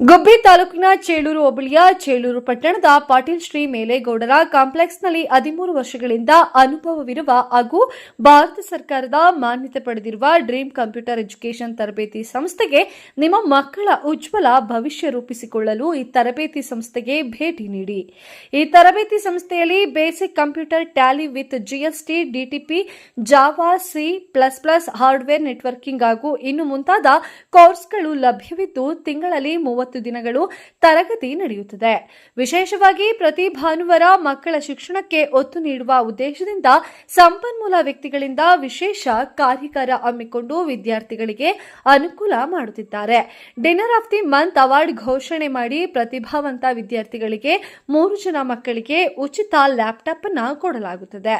ಗುಬ್ಬಿ ತಾಲೂಕಿನ ಚೇಳೂರು ಹೋಬಳಿಯ ಚೇಳೂರು ಪಟ್ಟಣದ ಪಾಟೀಲ್ ಶ್ರೀ ಮೇಲೇಗೌಡರ ಕಾಂಪ್ಲೆಕ್ಸ್ನಲ್ಲಿ ಹದಿಮೂರು ವರ್ಷಗಳಿಂದ ಅನುಭವವಿರುವ ಹಾಗೂ ಭಾರತ ಸರ್ಕಾರದ ಮಾನ್ಯತೆ ಪಡೆದಿರುವ ಡ್ರೀಮ್ ಕಂಪ್ಯೂಟರ್ ಎಜುಕೇಷನ್ ತರಬೇತಿ ಸಂಸ್ಥೆಗೆ ನಿಮ್ಮ ಮಕ್ಕಳ ಉಜ್ವಲ ಭವಿಷ್ಯ ರೂಪಿಸಿಕೊಳ್ಳಲು ಈ ತರಬೇತಿ ಸಂಸ್ಥೆಗೆ ಭೇಟಿ ನೀಡಿ. ಈ ತರಬೇತಿ ಸಂಸ್ಥೆಯಲ್ಲಿ basic computer tally with GST, DTP, Java, C plus plus hardware networking ಹಾಗೂ ಇನ್ನು ಮುಂತಾದ ಕೋರ್ಸ್ಗಳು ಲಭ್ಯವಿದ್ದು ತಿಂಗಳಲ್ಲಿ ಮೂವತ್ತು ದಿನಗಳು ತರಗತಿ ನಡೆಯುತ್ತದೆ. ವಿಶೇಷವಾಗಿ ಪ್ರತಿ ಭಾನುವಾರ ಮಕ್ಕಳ ಶಿಕ್ಷಣಕ್ಕೆ ಒತ್ತು ನೀಡುವ ಉದ್ದೇಶದಿಂದ ಸಂಪನ್ಮೂಲ ವ್ಯಕ್ತಿಗಳಿಂದ ವಿಶೇಷ ಕಾರ್ಯಕಾರ ಹಮ್ಮಿಕೊಂಡು ವಿದ್ಯಾರ್ಥಿಗಳಿಗೆ ಅನುಕೂಲ ಮಾಡುತ್ತಿದ್ದಾರೆ. Dinner of the month award ಘೋಷಣೆ ಮಾಡಿ ಪ್ರತಿಭಾವಂತ ವಿದ್ಯಾರ್ಥಿಗಳಿಗೆ ಮೂರು ಜನ ಮಕ್ಕಳಿಗೆ ಉಚಿತ ಲ್ಯಾಪ್ಟಾಪ್ ಅನ್ನು ಕೊಡಲಾಗುತ್ತದೆ.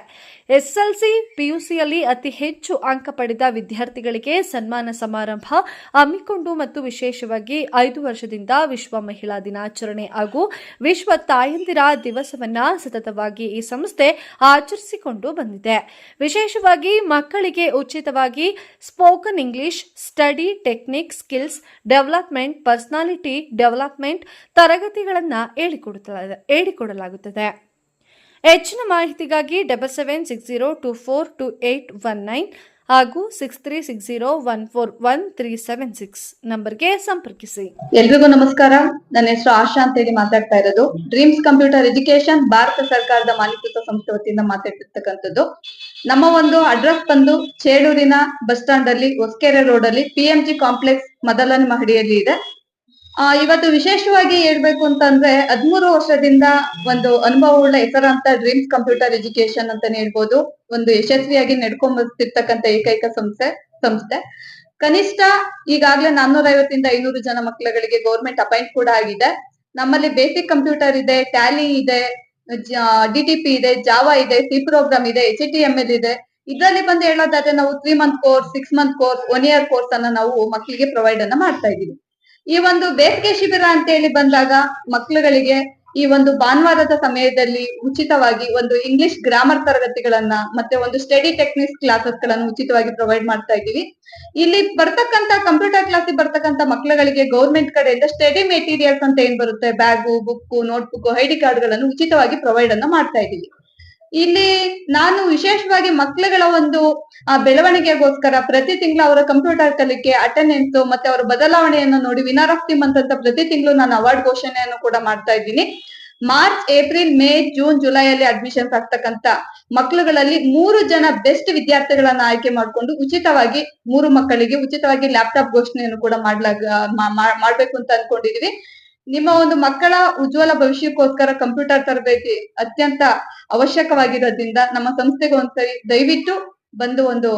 ಎಸ್ಎಲ್ಸಿ, ಪಿಯುಸಿಯಲ್ಲಿ ಅತಿ ಹೆಚ್ಚು ಅಂಕ ಪಡೆದ ವಿದ್ಯಾರ್ಥಿಗಳಿಗೆ ಸನ್ಮಾನ ಸಮಾರಂಭ ಹಮ್ಮಿಕೊಂಡು ಮತ್ತು ವಿಶೇಷವಾಗಿ ಐದು ವರ್ಷದಿಂದ ವಿಶ್ವ ಮಹಿಳಾ ದಿನಾಚರಣೆ ಹಾಗೂ ವಿಶ್ವ ತಾಯಂದಿರ ದಿವಸವನ್ನ ಸತತವಾಗಿ ಈ ಸಂಸ್ಥೆ ಆಚರಿಸಿಕೊಂಡು ಬಂದಿದೆ. ವಿಶೇಷವಾಗಿ ಮಕ್ಕಳಿಗೆ ಉಚಿತವಾಗಿ spoken English study technique skills development personality development ತರಗತಿಗಳನ್ನು ಹೇಳಿಕೊಡಲಾಗುತ್ತದೆ. ಹೆಚ್ಚಿನ ಮಾಹಿತಿಗಾಗಿ double seven six zero two four two eight one nine ಹಾಗೂ six three six zero one four one three seven six ನಂಬರ್ಗೆ ಸಂಪರ್ಕಿಸಿ. ಎಲ್ರಿಗೂ ನಮಸ್ಕಾರ. ನನ್ನ ಹೆಸರು ಆಶಾ ಅಂತ ಹೇಳಿ ಮಾತಾಡ್ತಾ ಇರೋದು. ಡ್ರೀಮ್ಸ್ ಕಂಪ್ಯೂಟರ್ ಎಜುಕೇಶನ್ ಭಾರತ ಸರ್ಕಾರದ ಮಾಲೀಕತ್ವ ಸಂಸ್ಥೆ ವತಿಯಿಂದ ಮಾತಾಡ್ತಿರ್ತಕ್ಕಂಥದ್ದು. ನಮ್ಮ ಒಂದು ಅಡ್ರೆಸ್ ಬಂದು ಚೇಡೂರಿನ ಬಸ್ ಸ್ಟಾಂಡ್ ಅಲ್ಲಿ ಹೊಸಕೆರೆ ರೋಡ್ ಅಲ್ಲಿ ಪಿ ಕಾಂಪ್ಲೆಕ್ಸ್ ಮೊದಲನೇ ಮಹಡಿಯಲ್ಲಿ ಇದೆ. ಆ, ಇವತ್ತು ವಿಶೇಷವಾಗಿ ಹೇಳ್ಬೇಕು ಅಂತಂದ್ರೆ ಹದ್ಮೂರು ವರ್ಷದಿಂದ ಒಂದು ಅನುಭವವುಳ್ಳ ಹೆಸರಾಂತ ಡ್ರೀಮ್ಸ್ ಕಂಪ್ಯೂಟರ್ ಎಜುಕೇಶನ್ ಅಂತಾನೆ ಹೇಳ್ಬೋದು. ಒಂದು ಯಶಸ್ವಿಯಾಗಿ ನಡ್ಕೊಂಡ್ ಬರ್ತಿರ್ತಕ್ಕಂಥ ಏಕೈಕ ಸಂಸ್ಥೆ ಸಂಸ್ಥೆ. ಕನಿಷ್ಠ ಈಗಾಗಲೇ ನಾನ್ನೂರ ಐವತ್ತಿಂದ ಐನೂರು ಜನ ಮಕ್ಕಳುಗಳಿಗೆ ಗೌರ್ಮೆಂಟ್ ಅಪಾಯಿಂಟ್ ಕೂಡ ಆಗಿದೆ. ನಮ್ಮಲ್ಲಿ ಬೇಸಿಕ್ ಕಂಪ್ಯೂಟರ್ ಇದೆ ಟ್ಯಾಲಿ ಇದೆ ಡಿಟಿಪಿ ಇದೆ ಜಾವಾ ಇದೆ ಸಿ ಪ್ರೋಗ್ರಾಮ್ ಇದೆ ಎಚ್ ಟಿ ಎಂ ಎಲ್ ಇದೆ. ಇದರಲ್ಲಿ ಬಂದು ಹೇಳೋದಾದ್ರೆ ನಾವು three month course six month course one year course ಅನ್ನ ನಾವು ಮಕ್ಕಳಿಗೆ ಪ್ರೊವೈಡ್ ಅನ್ನ ಮಾಡ್ತಾ ಇದೀವಿ ಈ ಒಂದು ಬೇಸಿಗೆ ಶಿಬಿರ ಅಂತ ಹೇಳಿ ಬಂದಾಗ ಮಕ್ಕಳುಗಳಿಗೆ ಈ ಒಂದು ಭಾನುವಾರದ ಸಮಯದಲ್ಲಿ ಉಚಿತವಾಗಿ ಒಂದು ಇಂಗ್ಲಿಷ್ ಗ್ರಾಮರ್ ತರಗತಿಗಳನ್ನ ಮತ್ತೆ ಒಂದು ಸ್ಟಡಿ ಟೆಕ್ನಿಕ್ಸ್ ಕ್ಲಾಸಸ್ಗಳನ್ನು ಉಚಿತವಾಗಿ ಪ್ರೊವೈಡ್ ಮಾಡ್ತಾ ಇದ್ದೀವಿ. ಇಲ್ಲಿ ಬರ್ತಕ್ಕಂತ ಕಂಪ್ಯೂಟರ್ ಕ್ಲಾಸಿಗೆ ಬರ್ತಕ್ಕಂತ ಮಕ್ಕಳುಗಳಿಗೆ ಗೌರ್ಮೆಂಟ್ ಕಡೆಯಿಂದ ಸ್ಟಡಿ ಮೆಟೀರಿಯಲ್ಸ್ ಅಂತ ಏನ್ ಬರುತ್ತೆ? ಬ್ಯಾಗು ಬುಕ್ ನೋಟ್ಬುಕ್ ಐಡಿ ಕಾರ್ಡ್ಗಳನ್ನು ಉಚಿತವಾಗಿ ಪ್ರೊವೈಡ್ ಅನ್ನ ಮಾಡ್ತಾ ಇದ್ದೀವಿ. ಇಲ್ಲಿ ನಾನು ವಿಶೇಷವಾಗಿ ಮಕ್ಕಳುಗಳ ಒಂದು ಬೆಳವಣಿಗೆಗೋಸ್ಕರ ಪ್ರತಿ ತಿಂಗಳು ಅವರ ಕಂಪ್ಯೂಟರ್ ಕಲಿಕೆ ಅಟೆಂಡೆನ್ಸ್ ಮತ್ತೆ ಅವರ ಬದಲಾವಣೆಯನ್ನು ನೋಡಿ ವಿನರ್ ಆಫ್ ದಿ ಅಂತ ಪ್ರತಿ ತಿಂಗಳು ನಾನು ಅವಾರ್ಡ್ ಘೋಷಣೆಯನ್ನು ಕೂಡ ಮಾಡ್ತಾ ಇದ್ದೀನಿ. ಮಾರ್ಚ್, ಏಪ್ರಿಲ್, ಮೇ, ಜೂನ್, ಜುಲೈಯಲ್ಲಿ ಅಡ್ಮಿಷನ್ಸ್ ಆಗ್ತಕ್ಕಂತ ಮಕ್ಕಳುಗಳಲ್ಲಿ ಮೂರು ಜನ ಬೆಸ್ಟ್ ವಿದ್ಯಾರ್ಥಿಗಳನ್ನ ಆಯ್ಕೆ ಮಾಡಿಕೊಂಡು ಉಚಿತವಾಗಿ ಮೂರು ಮಕ್ಕಳಿಗೆ ಉಚಿತವಾಗಿ ಲ್ಯಾಪ್ಟಾಪ್ ಘೋಷಣೆಯನ್ನು ಕೂಡ ಮಾಡ್ಲಾಗ ಮಾಡ್ಬೇಕು ಅಂತ ಅನ್ಕೊಂಡಿದೀವಿ. ನಿಮ್ಮ ಒಂದು ಮಕ್ಕಳ ಉಜ್ವಲ ಭವಿಷ್ಯಕ್ಕೋಸ್ಕರ ಕಂಪ್ಯೂಟರ್ ತರಬೇತಿ ಅತ್ಯಂತ ಅವಶ್ಯಕವಾಗಿರೋದ್ರಿಂದ ನಮ್ಮ ಸಂಸ್ಥೆಗೆ ಒಂದ್ಸರಿ ದಯವಿಟ್ಟು ಬಂದು ಒಂದು